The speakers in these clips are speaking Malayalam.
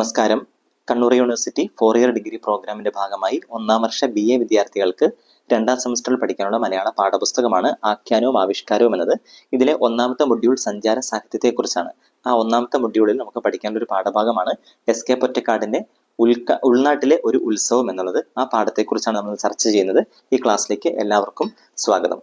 നമസ്കാരം. Kannur university four year degree പ്രോഗ്രാമിന്റെ ഭാഗമായി ഒന്നാം വർഷ ബി എ വിദ്യാർത്ഥികൾക്ക് രണ്ടാം സെമസ്റ്ററിൽ പഠിക്കാനുള്ള മലയാള പാഠപുസ്തകമാണ് ആഖ്യാനവും ആവിഷ്കാരവും എന്നത്. ഇതിലെ ഒന്നാമത്തെ മൊഡ്യൂൾ സഞ്ചാര സാഹിത്യത്തെക്കുറിച്ചാണ്. ആ ഒന്നാമത്തെ മൊഡ്യൂളിൽ നമുക്ക് പഠിക്കാനുള്ള ഒരു പാഠഭാഗമാണ് എസ് കെ പൊറ്റക്കാടിന്റെ ഉൾക്ക ഉൾനാട്ടിലെ ഒരു ഉത്സവം എന്നുള്ളത്. ആ പാഠത്തെക്കുറിച്ചാണ് നമ്മൾ ചർച്ച ചെയ്യുന്നത്. ഈ ക്ലാസ്സിലേക്ക് എല്ലാവർക്കും സ്വാഗതം.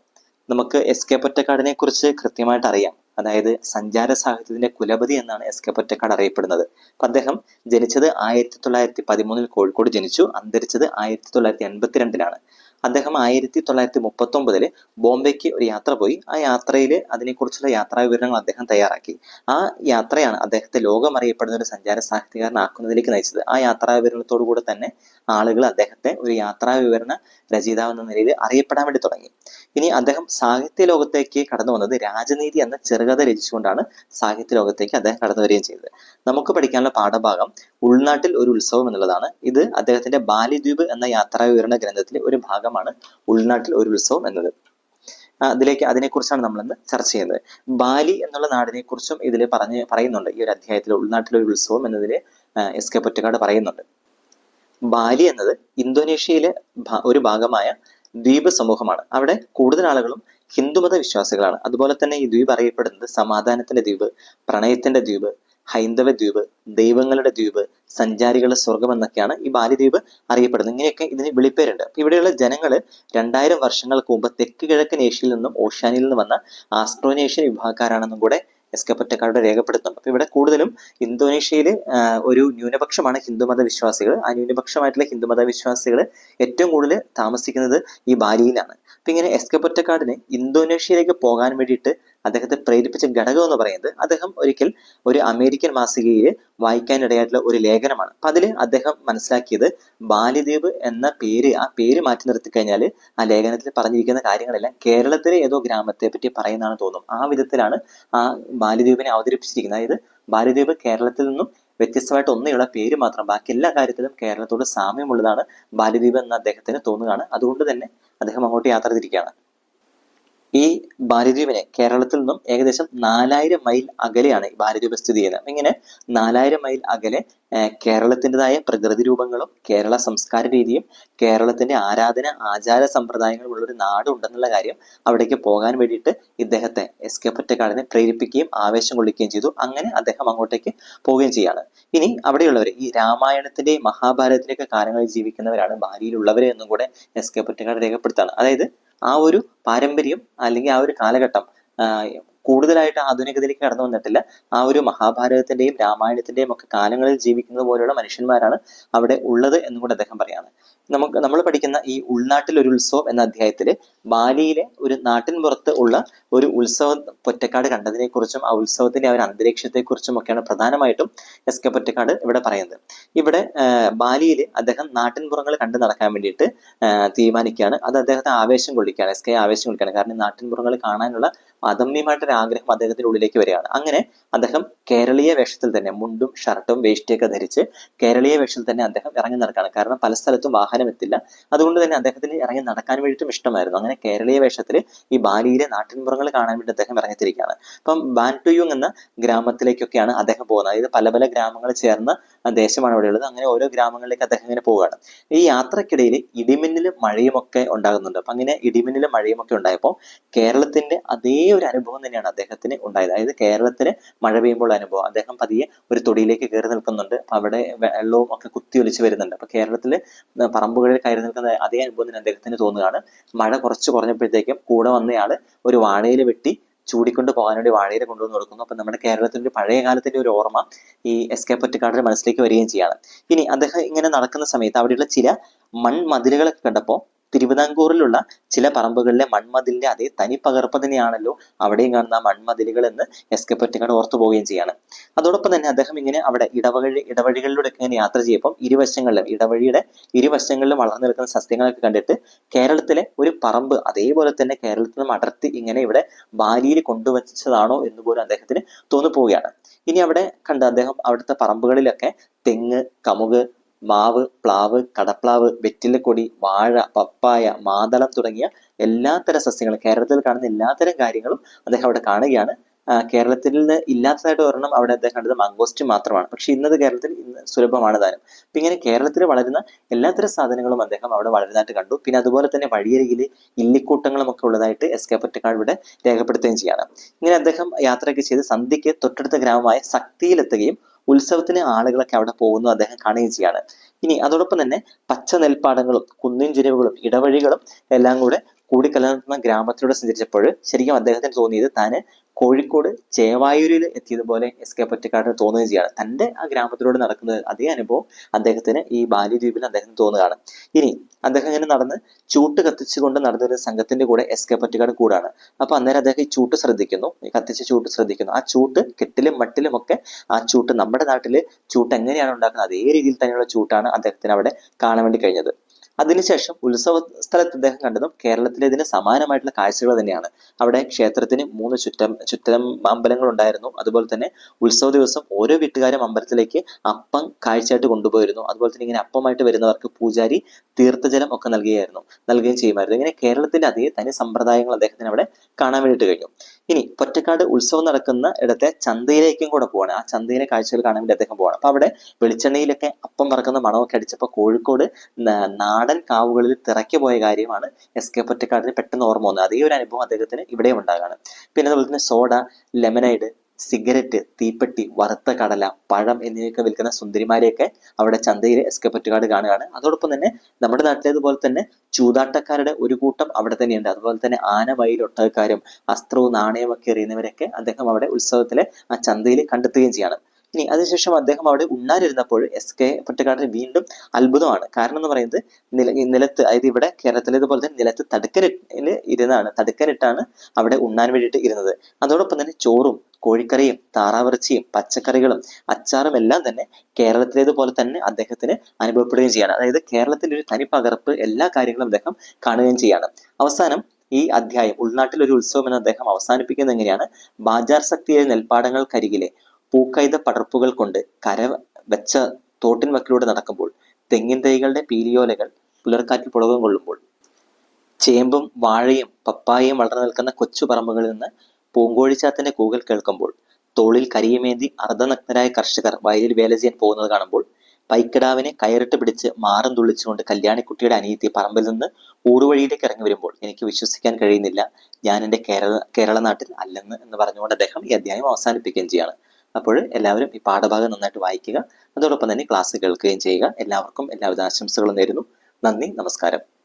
നമുക്ക് എസ് കെ പൊറ്റക്കാടിനെ കുറിച്ച് കൃത്യമായിട്ട് അറിയാം. അതായത് സഞ്ചാര സാഹിത്യത്തിന്റെ കുലപതി എന്നാണ് എസ് കെ പൊറ്റക്കാട് അറിയപ്പെടുന്നത്. അപ്പൊ അദ്ദേഹം ജനിച്ചത് ആയിരത്തി തൊള്ളായിരത്തി പതിമൂന്നിൽ കോഴിക്കോട് ജനിച്ചു. അന്തരിച്ചത് ആയിരത്തി തൊള്ളായിരത്തി എൺപത്തിരണ്ടിലാണ് അദ്ദേഹം ആയിരത്തി തൊള്ളായിരത്തി മുപ്പത്തി ഒമ്പതിൽ ബോംബെക്ക് ഒരു യാത്ര പോയി. ആ യാത്രയിൽ അതിനെക്കുറിച്ചുള്ള യാത്രാ വിവരങ്ങൾ അദ്ദേഹം തയ്യാറാക്കി. ആ യാത്രയാണ് അദ്ദേഹത്തെ ലോകം അറിയപ്പെടുന്ന ഒരു സഞ്ചാര സാഹിത്യകാരനാക്കുന്നതിലേക്ക് നയിച്ചത്. ആ യാത്രാ വിവരണത്തോടു കൂടെ തന്നെ ആളുകൾ അദ്ദേഹത്തെ ഒരു യാത്രാ വിവരണ രചയിതാവ് എന്ന നിലയിൽ അറിയപ്പെടാൻ വേണ്ടി തുടങ്ങി. ഇനി അദ്ദേഹം സാഹിത്യ ലോകത്തേക്ക് കടന്നു വന്നത് രാജനീതി എന്ന ചെറുകഥ രചിച്ചുകൊണ്ടാണ് സാഹിത്യ ലോകത്തേക്ക് അദ്ദേഹം കടന്നു വരികയും ചെയ്തത്. നമുക്ക് പഠിക്കാനുള്ള പാഠഭാഗം ഉൾനാട്ടിൽ ഒരു ഉത്സവം എന്നുള്ളതാണ്. ഇത് അദ്ദേഹത്തിന്റെ ബാലിദ്വീപ് എന്ന യാത്രാ വിവരണ ഗ്രന്ഥത്തിലെ ഒരു ഭാഗമാണ് ഉൾനാട്ടിൽ ഒരു ഉത്സവം എന്നത്. അതിലേക്ക് അതിനെക്കുറിച്ചാണ് നമ്മൾ ഇന്ന് ചർച്ച ചെയ്യുന്നത്. ബാലി എന്നുള്ള നാടിനെ കുറിച്ചും ഇതിൽ പറഞ്ഞ് പറയുന്നുണ്ട്. ഈ ഒരു അധ്യായത്തിൽ ഉൾനാട്ടിൽ ഒരു ഉത്സവം എന്നതിൽ എസ് കെ പൊറ്റക്കാട് പറയുന്നുണ്ട്. ബാലി എന്നത് ഇന്തോനേഷ്യയിലെ ഒരു ഭാഗമായ ദ്വീപ് സമൂഹമാണ്. അവിടെ കൂടുതൽ ആളുകളും ഹിന്ദുമത വിശ്വാസികളാണ്. അതുപോലെ തന്നെ ഈ ദ്വീപ് അറിയപ്പെടുന്നത് സമാധാനത്തിന്റെ ദ്വീപ് പ്രണയത്തിന്റെ ദ്വീപ് ഹൈന്ദവ ദ്വീപ് ദൈവങ്ങളുടെ ദ്വീപ് സഞ്ചാരികളുടെ സ്വർഗം എന്നൊക്കെയാണ് ഈ ബാലിദ്വീപ് അറിയപ്പെടുന്നത്. ഇങ്ങനെയൊക്കെ ഇതിന് വിളിപ്പേരുണ്ട്. ഇവിടെയുള്ള ജനങ്ങൾ രണ്ടായിരം വർഷങ്ങൾക്ക് മുമ്പ് തെക്ക് കിഴക്കൻ ഏഷ്യയിൽ നിന്നും ഓഷ്യാനിൽ നിന്നും വന്ന ആസ്ട്രോനേഷ്യൻ വിഭാഗക്കാരാണെന്നും കൂടെ എസ് കെ പൊറ്റക്കാട് രേഖപ്പെടുത്തുന്നുണ്ട് അപ്പൊ ഇവിടെ കൂടുതലും ഇന്തോനേഷ്യയിൽ ഒരു ന്യൂനപക്ഷമാണ് ഹിന്ദുമത വിശ്വാസികൾ ആ ന്യൂനപക്ഷമായിട്ടുള്ള ഹിന്ദുമത വിശ്വാസികൾ ഏറ്റവും കൂടുതൽ താമസിക്കുന്നത് ഈ ബാലിയിലാണ്. അപ്പൊ ഇങ്ങനെ എസ് കെ ഇന്തോനേഷ്യയിലേക്ക് പോകാൻ വേണ്ടിയിട്ട് അദ്ദേഹത്തെ പ്രേരിപ്പിച്ച ഘടകം എന്ന് പറയുന്നത് അദ്ദേഹം ഒരിക്കൽ ഒരു അമേരിക്കൻ മാസികയിൽ വായിക്കാനിടയായിട്ടുള്ള ഒരു ലേഖനമാണ്. അപ്പൊ അതിൽ അദ്ദേഹം മനസ്സിലാക്കിയത് ബാലിദ്വീപ് എന്ന പേര് ആ പേര് മാറ്റി നിർത്തി കഴിഞ്ഞാൽ ആ ലേഖനത്തിൽ പറഞ്ഞിരിക്കുന്ന കാര്യങ്ങളെല്ലാം കേരളത്തിലെ ഏതോ ഗ്രാമത്തെ പറ്റി പറയുന്നതാണ് തോന്നും. ആ വിധത്തിലാണ് ആ ബാലിദ്വീപിനെ അവതരിപ്പിച്ചിരിക്കുന്നത്. അതായത് ബാലിദ്വീപ് കേരളത്തിൽ നിന്നും വ്യത്യസ്തമായിട്ട് ഒന്നേയുള്ള പേര് മാത്രം ബാക്കി എല്ലാ കാര്യത്തിലും കേരളത്തോട് സാമ്യമുള്ളതാണ് ബാലിദ്വീപ് എന്ന് അദ്ദേഹത്തിന് തോന്നുകയാണ്. അതുകൊണ്ട് തന്നെ അദ്ദേഹം അങ്ങോട്ട് യാത്ര തിരിക്കുകയാണ്. ഈ ബാലിദ്വീപിനെ കേരളത്തിൽ നിന്നും ഏകദേശം നാലായിരം മൈൽ അകലെയാണ് ബാലിദ്വീപ് സ്ഥിതി ചെയ്യുന്നത്. ഇങ്ങനെ നാലായിരം മൈൽ അകലെ കേരളത്തിന്റെതായ പ്രകൃതി രൂപങ്ങളും കേരള സംസ്കാര രീതിയും കേരളത്തിന്റെ ആരാധന ആചാര സമ്പ്രദായങ്ങളും ഉള്ള ഒരു നാട് ഉണ്ടെന്നുള്ള കാര്യം അവിടേക്ക് പോകാൻ വേണ്ടിയിട്ട് ഇദ്ദേഹത്തെ എസ് കെ പൊറ്റക്കാടിനെ പ്രേരിപ്പിക്കുകയും ആവേശം കൊള്ളിക്കുകയും ചെയ്തു. അങ്ങനെ അദ്ദേഹം അങ്ങോട്ടേക്ക് പോവുകയും ചെയ്യാണ്. ഇനി അവിടെയുള്ളവർ ഈ രാമായണത്തിന്റെയും മഹാഭാരതത്തിന്റെയൊക്കെ കാലങ്ങളിൽ ജീവിക്കുന്നവരാണ് ഭാര്യയിലുള്ളവരെ എന്നും കൂടെ എസ് കെ പൊറ്റക്കാട് രേഖപ്പെടുത്താണ് അതായത് ആ ഒരു പാരമ്പര്യം അല്ലെങ്കിൽ ആ ഒരു കാലഘട്ടം കൂടുതലായിട്ട് ആധുനികതയിലേക്ക് കടന്നു വന്നിട്ടില്ല. ആ ഒരു മഹാഭാരതത്തിന്റെയും രാമായണത്തിന്റെയും ഒക്കെ കാലങ്ങളിൽ ജീവിക്കുന്നത് പോലെയുള്ള മനുഷ്യന്മാരാണ് അവിടെ ഉള്ളത് എന്നും കൂടെ അദ്ദേഹം പറയാണ്. നമുക്ക് നമ്മൾ പഠിക്കുന്ന ഈ ഉൾനാട്ടിൽ ഒരു ഉത്സവം എന്ന അധ്യായത്തിൽ ബാലിയിലെ ഒരു നാട്ടിൻ പുറത്ത് ഉള്ള ഒരു ഉത്സവം പൊറ്റക്കാട് കണ്ടതിനെ കുറിച്ചും ആ ഉത്സവത്തിന്റെ ആ ഒരു അന്തരീക്ഷത്തെ കുറിച്ചും ഒക്കെയാണ് പ്രധാനമായിട്ടും എസ് കെ പൊറ്റക്കാട് ഇവിടെ പറയുന്നത്. ഇവിടെ ബാലിയിൽ അദ്ദേഹം നാട്ടിൻപുറങ്ങൾ കണ്ടു നടക്കാൻ വേണ്ടിയിട്ട് തീരുമാനിക്കുകയാണ്. അത് അദ്ദേഹത്തെ ആവേശം കൊള്ളിക്കുകയാണ് എസ് കെ ആവേശം കൊള്ളിക്കുകയാണ്. കാരണം നാട്ടിൻ നാട്ടിൻപുറങ്ങൾ കാണാനുള്ള അദമ്യമായിട്ടൊരു ആഗ്രഹം അദ്ദേഹത്തിന്റെ ഉള്ളിലേക്ക് വരികയാണ്. അങ്ങനെ അദ്ദേഹം കേരളീയ വേഷത്തിൽ തന്നെ മുണ്ടും ഷർട്ടും വേഷ്ടിയൊക്കെ ധരിച്ച് കേരളീയ വേഷത്തിൽ തന്നെ അദ്ദേഹം ഇറങ്ങി നടക്കുകയാണ്. കാരണം പല സ്ഥലത്തും വാഹനം എത്തില്ല അതുകൊണ്ട് തന്നെ അദ്ദേഹത്തിന് ഇറങ്ങി നടക്കാൻ വേണ്ടിയിട്ടും ഇഷ്ടമായിരുന്നു. അങ്ങനെ കേരളീയ വേഷത്തിൽ ഈ ബാലിയിലെ നാട്ടിൻപുറങ്ങൾ കാണാൻ വേണ്ടി അദ്ദേഹം ഇറങ്ങിത്തിരിക്കുകയാണ്. അപ്പം ബാന്റുയുങ് എന്ന ഗ്രാമത്തിലേക്കൊക്കെയാണ് അദ്ദേഹം പോകുന്നത്. അതായത് പല പല ഗ്രാമങ്ങൾ ചേർന്ന ദേശമാണ് അവിടെയുള്ളത് അങ്ങനെ ഓരോ ഗ്രാമങ്ങളിലേക്ക് അദ്ദേഹം ഇങ്ങനെ പോവുകയാണ്. ഈ യാത്രക്കിടയിൽ ഇടിമിന്നലും മഴയും ഒക്കെ ഉണ്ടാകുന്നുണ്ട്. അപ്പം അങ്ങനെ ഇടിമിന്നലും മഴയും ഒക്കെ ഉണ്ടായപ്പോൾ കേരളത്തിന്റെ അതേ ഒരു അനുഭവം തന്നെയാണ് അദ്ദേഹത്തിന് ഉണ്ടായത്. അതായത് കേരളത്തിന് മഴ പെയ്യുമ്പോൾ അനുഭവം. അദ്ദേഹം പതിയെ ഒരു തൊടിയിലേക്ക് കയറി നിൽക്കുന്നുണ്ട്. അപ്പം അവിടെ വെള്ളവും ഒക്കെ കുത്തി ഒലിച്ച് വരുന്നുണ്ട്. അപ്പം കേരളത്തിൽ പറമ്പുകളിൽ കയറി നിൽക്കുന്ന അതേ അനുഭവം തന്നെ അദ്ദേഹത്തിന് തോന്നുകയാണ്. മഴ കുറച്ച് കുറഞ്ഞപ്പോഴത്തേക്കും കൂടെ വന്നയാൾ ഒരു വാഴയില വെട്ടി ചൂടിക്കൊണ്ട് പോകാൻ വേണ്ടി വാഴയില കൊണ്ടുവന്ന് കൊടുക്കുന്നു. അപ്പൊ നമ്മുടെ കേരളത്തിന്റെ പഴയ കാലത്തിന്റെ ഒരു ഓർമ്മ ഈ എസ് കെ മനസ്സിലേക്ക് വരികയും ചെയ്യാണ്. ഇനി അദ്ദേഹം ഇങ്ങനെ നടക്കുന്ന സമയത്ത് അവിടെയുള്ള ചില മൺമതിലുകളൊക്കെ കണ്ടപ്പോൾ തിരുവിതാംകൂറിലുള്ള ചില പറമ്പുകളിലെ മൺമതിലിന്റെ അതേ തനി പകർപ്പ് തന്നെയാണല്ലോ അവിടെയും കാണുന്ന മൺമതിലുകൾ എന്ന് എസ് കെ പൊറ്റക്കാട് ഓർത്തു പോവുകയും ചെയ്യാണ്. അതോടൊപ്പം തന്നെ അദ്ദേഹം ഇങ്ങനെ അവിടെ ഇടവഴി ഇടവഴികളിലൂടെ ഇങ്ങനെ യാത്ര ചെയ്യുമ്പോൾ ഇരുവശങ്ങളിലും ഇടവഴിയുടെ ഇരുവശങ്ങളിലും വളർന്നു നിൽക്കുന്ന സസ്യങ്ങളൊക്കെ കണ്ടിട്ട് കേരളത്തിലെ ഒരു പറമ്പ് അതേപോലെ തന്നെ കേരളത്തിൽ നിന്നും അടർത്തി ഇങ്ങനെ ഇവിടെ ബാലിയിൽ കൊണ്ടുവച്ചതാണോ എന്ന് പോലും അദ്ദേഹത്തിന് തോന്നിപ്പോവുകയാണ്. ഇനി അവിടെ കണ്ട അദ്ദേഹം അവിടുത്തെ പറമ്പുകളിലൊക്കെ തെങ്ങ് കമുക് മാവ് പ്ലാവ് കടപ്ലാവ് വെറ്റിലക്കൊടി വാഴ പപ്പായ മാതളം തുടങ്ങിയ എല്ലാത്തരം സസ്യങ്ങളും കേരളത്തിൽ കാണുന്ന എല്ലാത്തരം കാര്യങ്ങളും അദ്ദേഹം അവിടെ കാണുകയാണ്. കേരളത്തിൽ നിന്ന് ഇല്ലാത്തതായിട്ട് ഒരെണ്ണം അവിടെ അദ്ദേഹം കണ്ടത് മംഗോസ്റ്റ് മാത്രമാണ്. പക്ഷെ ഇന്നത് കേരളത്തിൽ ഇന്ന് സുലഭമാണ് താനും. അപ്പം ഇങ്ങനെ കേരളത്തിൽ വളരുന്ന എല്ലാത്തരം സാധനങ്ങളും അദ്ദേഹം അവിടെ വളരുന്നതായിട്ട് കണ്ടു. പിന്നെ അതുപോലെ തന്നെ വഴിയരികിൽ ഇല്ലിക്കൂട്ടങ്ങളും ഒക്കെ ഉള്ളതായിട്ട് എസ് കെ പൊറ്റക്കാട് ഇവിടെ രേഖപ്പെടുത്തുകയും ചെയ്യാണ്. ഇങ്ങനെ അദ്ദേഹം യാത്രയൊക്കെ ചെയ്ത് സന്ധ്യയ്ക്ക് തൊട്ടടുത്ത ഗ്രാമമായ ശക്തിയിലെത്തുകയും ഉത്സവത്തിന് ആളുകളൊക്കെ അവിടെ പോകുന്നു അദ്ദേഹം കാണുകയും ചെയ്യാണ്. ഇനി അതോടൊപ്പം തന്നെ പച്ച നെൽപ്പാടങ്ങളും കുന്നിൻ ചെരുവുകളും ഇടവഴികളും എല്ലാം കൂടെ കൂടിക്കലർന്ന ഗ്രാമത്തിലൂടെ സഞ്ചരിച്ചപ്പോൾ ശരിക്കും അദ്ദേഹത്തിന് തോന്നിയത് താന് കോഴിക്കോട് ചേവായൂരിൽ എത്തിയതുപോലെ എസ് കെ പൊറ്റക്കാടിന് തോന്നുകയും ചെയ്യാണ്. തന്റെ ആ ഗ്രാമത്തിലൂടെ നടക്കുന്നത് അതേ അനുഭവം അദ്ദേഹത്തിന് ഈ ബാല്യദ്വീപിൽ അദ്ദേഹത്തിന് തോന്നുകയാണ്. ഇനി അദ്ദേഹം ഇങ്ങനെ നടന്ന് ചൂട്ട് കത്തിച്ചുകൊണ്ട് നടന്നൊരു സംഘത്തിന്റെ കൂടെ എസ് കെ പൊറ്റക്കാട് കൂടാണ്. അപ്പൊ അന്നേരം അദ്ദേഹം ഈ ചൂട്ട് ശ്രദ്ധിക്കുന്നു. ഈ കത്തിച്ച ചൂട്ട് ശ്രദ്ധിക്കുന്നു. ആ ചൂട്ട് കെട്ടിലും മട്ടിലും ഒക്കെ ആ ചൂട്ട് നമ്മുടെ നാട്ടിൽ ചൂട്ട് എങ്ങനെയാണ് ഉണ്ടാക്കുന്നത്? അതേ രീതിയിൽ തന്നെയുള്ള ചൂട്ടാണ് അദ്ദേഹത്തിന് അവിടെ കാണാൻ വേണ്ടി കഴിഞ്ഞത്. അതിനുശേഷം ഉത്സവ സ്ഥലത്ത് അദ്ദേഹം കണ്ടതും കേരളത്തിലേതിന് സമാനമായിട്ടുള്ള കാഴ്ചകൾ തന്നെയാണ്. അവിടെ ക്ഷേത്രത്തിന് മൂന്ന് ചുറ്റം ചുറ്റം അമ്പലങ്ങൾ ഉണ്ടായിരുന്നു അതുപോലെ തന്നെ ഉത്സവ ദിവസം ഓരോ വീട്ടുകാരും അമ്പലത്തിലേക്ക് അപ്പം കാഴ്ചയായിട്ട് കൊണ്ടുപോയിരുന്നു. അതുപോലെ തന്നെ ഇങ്ങനെ അപ്പമായിട്ട് വരുന്നവർക്ക് പൂജാരി തീർത്ഥജലം ഒക്കെ നൽകുകയായിരുന്നു നൽകുകയും ചെയ്യുമായിരുന്നു. ഇങ്ങനെ കേരളത്തിന്റെ അതേ തനി സമ്പ്രദായങ്ങൾ അദ്ദേഹത്തിന് അവിടെ കാണാൻ വേണ്ടിയിട്ട് കഴിഞ്ഞു. ഇനി പൊറ്റക്കാട് ഉത്സവം നടക്കുന്ന ഇടത്തെ ചന്തയിലേക്കും കൂടെ പോവാണ്. ആ ചന്തയിലെ കാഴ്ചകൾ കാണാൻ വേണ്ടി അദ്ദേഹം പോവാണ്. അപ്പൊ അവിടെ വെളിച്ചെണ്ണയിലൊക്കെ അപ്പം പറക്കുന്ന മണമൊക്കെ അടിച്ചപ്പോൾ കോഴിക്കോട് നാടൻ കാവുകളിൽ തിറക്കി പോയ കാര്യമാണ് എസ് കെ പൊറ്റക്കാടിന് പെട്ടെന്ന് ഓർമ്മ വന്നത്. അതേ ഒരു അനുഭവം അദ്ദേഹത്തിന് ഇവിടെയും ഉണ്ടാകാണ്. പിന്നെ അതുപോലെ തന്നെ സോഡ ലെമനൈഡ് സിഗരറ്റ് തീപ്പെട്ടി വറുത്ത കടല പഴം എന്നിവയൊക്കെ വിൽക്കുന്ന സുന്ദരിമാരെയൊക്കെ അവിടെ ചന്തയിൽ എസ്കപ്പറ്റുകാട് കാണുകയാണ്. അതോടൊപ്പം തന്നെ നമ്മുടെ നാട്ടിലേതുപോലെ തന്നെ ചൂതാട്ടക്കാരുടെ ഒരു കൂട്ടം അവിടെ തന്നെയുണ്ട്. അതുപോലെ തന്നെ ആന മയിൽ ഒട്ടകക്കാരും അസ്ത്രവും നാണയവും ഒക്കെ എറിയുന്നവരൊക്കെ അദ്ദേഹം അവിടെ ഉത്സവത്തിലെ ആ ചന്തയിൽ കണ്ടെത്തുകയും ചെയ്യാണ്. ഇനി അതിനുശേഷം അദ്ദേഹം അവിടെ ഉണ്ണാനിരുന്നപ്പോൾ എസ് കെ പൊറ്റക്കാടിന് വീണ്ടും അത്ഭുതമാണ്. കാരണം എന്ന് പറയുന്നത് നില നിലത്ത് അതായത് ഇവിടെ കേരളത്തിലേതുപോലെ തന്നെ നിലത്ത് തടുക്കലിൽ ഇരുന്നാണ് തടുക്കലിട്ടാണ് അവിടെ ഉണ്ണാൻ വേണ്ടിയിട്ട് ഇരുന്നത്. അതോടൊപ്പം തന്നെ ചോറും കോഴിക്കറിയും താറാവിറച്ചിയും പച്ചക്കറികളും അച്ചാറും എല്ലാം തന്നെ കേരളത്തിലേതുപോലെ തന്നെ അദ്ദേഹത്തിന് അനുഭവപ്പെടുകയും ചെയ്യാണ്. അതായത് കേരളത്തിന്റെ ഒരു തനി പകർപ്പ് എല്ലാ കാര്യങ്ങളും അദ്ദേഹം കാണുകയും ചെയ്യാണ്. അവസാനം ഈ അധ്യായം ഉൾനാട്ടിൽ ഒരു ഉത്സവം എന്ന് അദ്ദേഹം അവസാനിപ്പിക്കുന്നത് എങ്ങനെയാണ്? ബാജാർ ശക്തിയിലെ നെൽപ്പാടങ്ങൾക്കരികിലെ പൂക്കൈത പടർപ്പുകൾ കൊണ്ട് കര വെച്ച തോട്ടിൻ വക്കിലൂടെ നടക്കുമ്പോൾ തെങ്ങിൻ തൈകളുടെ പീലിയോലകൾ പുലർക്കാറ്റിൽ പുളകം കൊള്ളുമ്പോൾ ചേമ്പും വാഴയും പപ്പായയും വളർന്നു നിൽക്കുന്ന കൊച്ചു പറമ്പുകളിൽ നിന്ന് പൂങ്കോഴിച്ചാത്തിന്റെ കൂകൽ കേൾക്കുമ്പോൾ തോളിൽ കരിയമേന്തി അർദ്ധനഗ്നരായ കർഷകർ വയലിൽ വേല ചെയ്യാൻ പോകുന്നത് കാണുമ്പോൾ പൈക്കിടാവിനെ കയറിട്ട് പിടിച്ച് മാറും തുള്ളിച്ചുകൊണ്ട് കല്യാണിക്കുട്ടിയുടെ അനിയത്തി പറമ്പിൽ നിന്ന് ഊടുവഴിയിലേക്ക് ഇറങ്ങി വരുമ്പോൾ എനിക്ക് വിശ്വസിക്കാൻ കഴിയുന്നില്ല. ഞാൻ എന്റെ കേരള കേരള നാട്ടിൽ അല്ലെന്ന് എന്ന് പറഞ്ഞുകൊണ്ട് അദ്ദേഹം ഈ അധ്യായം അവസാനിപ്പിക്കുകയും ചെയ്യാണ്. അപ്പോൾ എല്ലാവരും ഈ പാഠഭാഗം നന്നായിട്ട് വായിക്കുക. അതോടൊപ്പം തന്നെ ക്ലാസ് കേൾക്കുകയും ചെയ്യുക. എല്ലാവർക്കും എല്ലാവിധ ആശംസകളും നേരുന്നു. നന്ദി നമസ്കാരം.